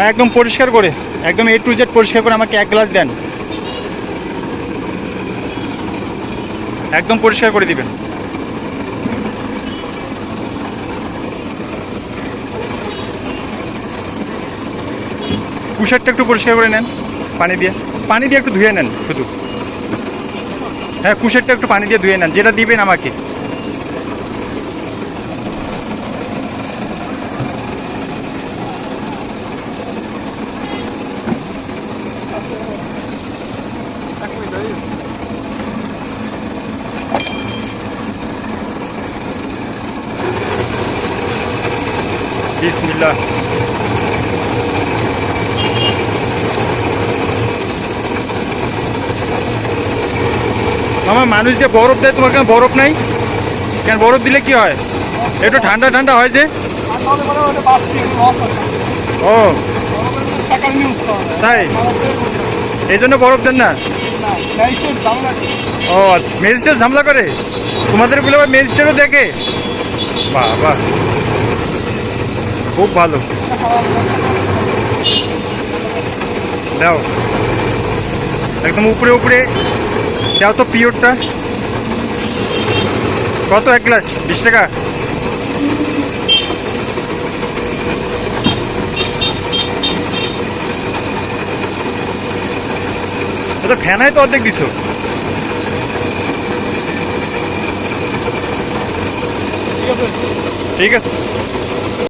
মানে একদম পরিষ্কার করে, একদম এ টু জেড পরিষ্কার করে আমাকে এক গ্লাস দেন। একদম পরিষ্কার করে দিবেন। কুশারটা একটু পরিষ্কার করে নেন, পানি দিয়ে। পানি দিয়ে একটু ধুয়ে নেন, শুধু। হ্যাঁ কুশারটা একটু পানি দিয়ে ধুয়ে নেন, যেটা দিবেন আমাকে। বিসমিল্লাহ আমার মানুষ যে বরফ দেয় তোমার কেন বরফ নাই? কেন বরফ দিলে কি হয়? একটু ঠান্ডা ঠান্ডা হয় যে। ও। তাই? এই জন্য বরফ দেন না? ও আচ্ছা। ম্যাজিস্ট্রেট ঝামেলা করে? তোমাদেরগুলো আবার ম্যাজিস্ট্রেটও দেখে? বাহ বাহ খুব ভালো। দাও। একদম উপরে উপরে। দাও তো পিওরটা। কত এক গ্লাস? বিশ টাকা? এটা ফ্যানাই তো অর্ধেক দিছো। ঠিক আছে ঠিক আছে।